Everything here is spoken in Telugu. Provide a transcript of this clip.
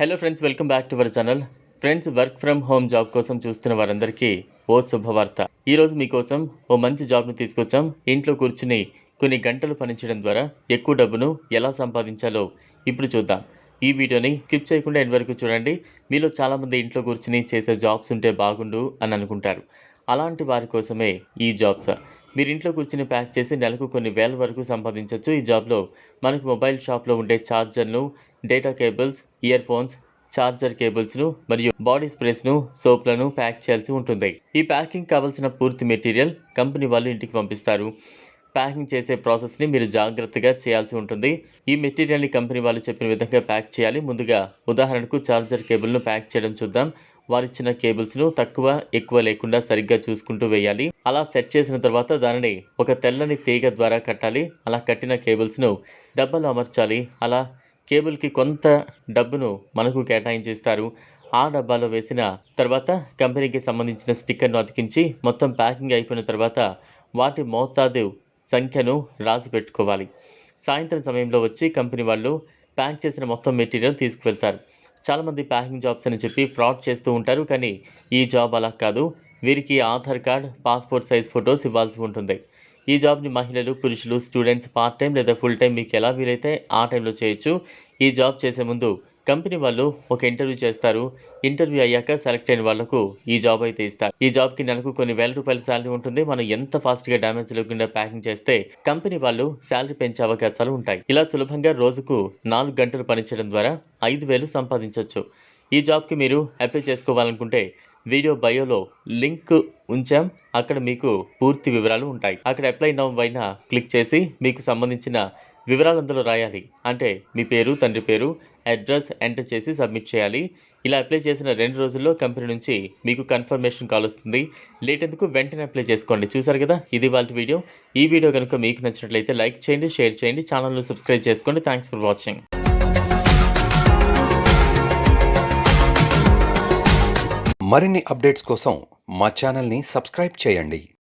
Hello friends welcome back to our channel friends work from home job కోసం చూస్తున్న వారందరికీ ఓ శుభవార్త. ఈరోజు మీకోసం ఓ మంచి జాబ్ని తీసుకొచ్చాం. ఇంట్లో కూర్చుని కొన్ని గంటలు పనిచేయడం ద్వారా ఎక్కువ డబ్బును ఎలా సంపాదించాలో ఇప్పుడు చూద్దాం. ఈ వీడియోని స్కిప్ చేయకుండా ఎండ్ వరకు చూడండి. మీలో చాలామంది ఇంట్లో కూర్చుని చేసే జాబ్స్ ఉంటే బాగుండు అని అనుకుంటారు. అలాంటి వారి కోసమే ఈ జాబ్స్ మీరు ఇంట్లో కూర్చుని ప్యాక్ చేసి నెలకు కొన్ని వేల వరకు సంపాదించవచ్చు ఈ జాబ్లో మనకు మొబైల్ షాప్లో ఉండే ఛార్జర్ను data cables earphones charger కేబుల్స్ను మరియు బాడీ స్ప్రేస్ను సోప్లను ప్యాక్ చేయాల్సి ఉంటుంది. ఈ ప్యాకింగ్ కావాల్సిన పూర్తి మెటీరియల్ కంపెనీ వాళ్ళు ఇంటికి పంపిస్తారు. ప్యాకింగ్ చేసే ప్రాసెస్ని మీరు జాగ్రత్తగా చేయాల్సి ఉంటుంది. ఈ మెటీరియల్ని కంపెనీ వాళ్ళు చెప్పిన విధంగా ప్యాక్ చేయాలి. ముందుగా ఉదాహరణకు ఛార్జర్ కేబుల్ను ప్యాక్ చేయడం చూద్దాం. వారిచ్చిన కేబుల్స్ను తక్కువ ఎక్కువ లేకుండా సరిగ్గా చూసుకుంటూ వేయాలి. అలా సెట్ చేసిన తర్వాత దానిని ఒక తెల్లని తీగ ద్వారా కట్టాలి. అలా కట్టిన కేబుల్స్ను డబ్బాలో అమర్చాలి. అలా కేబుల్కి కొంత డబ్బును మనకు కేటాయించిస్తారు. ఆ డబ్బాలో వేసిన తర్వాత కంపెనీకి సంబంధించిన స్టిక్కర్ను అతికించి మొత్తం ప్యాకింగ్ అయిపోయిన తర్వాత వాటి మోతాదు సంఖ్యను రాసి పెట్టుకోవాలి సాయంత్రం సమయంలో వచ్చి కంపెనీ వాళ్ళు ప్యాక్ చేసిన మొత్తం మెటీరియల్ తీసుకువెళ్తారు. చాలామంది ప్యాకింగ్ జాబ్స్ అని చెప్పి ఫ్రాడ్ చేస్తూ ఉంటారు కానీ ఈ జాబ్ అలా కాదు. వీరికి Aadhaar card passport size photos ఇవ్వాల్సి ఉంటుంది. ఈ జాబ్ని మహిళలు పురుషులు స్టూడెంట్స్ పార్ట్ టైం లేదా ఫుల్ టైం మీకు ఎలా వీలైతే ఆ టైంలో చేయొచ్చు. ఈ జాబ్ చేసే ముందు కంపెనీ వాళ్ళు ఒక ఇంటర్వ్యూ చేస్తారు. ఇంటర్వ్యూ అయ్యాక సెలెక్ట్ అయిన వాళ్ళకు ఈ జాబ్ అయితే ఇస్తారు. ఈ జాబ్కి నెలకు కొన్ని వేల రూపాయల శాలరీ ఉంటుంది. మనం ఎంత ఫాస్ట్గా డ్యామేజ్ లేకుండా ప్యాకింగ్ చేస్తే కంపెనీ వాళ్ళు శాలరీ పెంచే అవకాశాలు ఉంటాయి. ఇలా సులభంగా రోజుకు నాలుగు గంటలు పనిచేయడం ద్వారా ఐదు వేలు సంపాదించవచ్చు ఈ జాబ్కి మీరు అప్లై చేసుకోవాలనుకుంటే వీడియో బయోలో లింక్ ఉంచాం. అక్కడ మీకు పూర్తి వివరాలు ఉంటాయి. అక్కడ అప్లై నౌ పైన క్లిక్ చేసి మీకు సంబంధించిన వివరాలు అందులో రాయాలి. అంటే మీ పేరు తండ్రి పేరు అడ్రస్ ఎంటర్ చేసి సబ్మిట్ చేయాలి. ఇలా అప్లై చేసిన రెండు రోజుల్లో కంపెనీ నుంచి మీకు కన్ఫర్మేషన్ కాల్ వస్తుంది. లేట్ ఎందుకు? వెంటనే అప్లై చేసుకోండి. చూసారు కదా? ఇది వాళ్ళ వీడియో. ఈ వీడియో కనుక మీకు నచ్చినట్లయితే లైక్ చేయండి షేర్ చేయండి ఛానల్ను సబ్స్క్రైబ్ చేసుకోండి. థ్యాంక్స్ ఫర్ వాచింగ్ మరిన్ని అప్డేట్స్ కోసం మా ఛానల్ని సబ్స్క్రైబ్ చేయండి.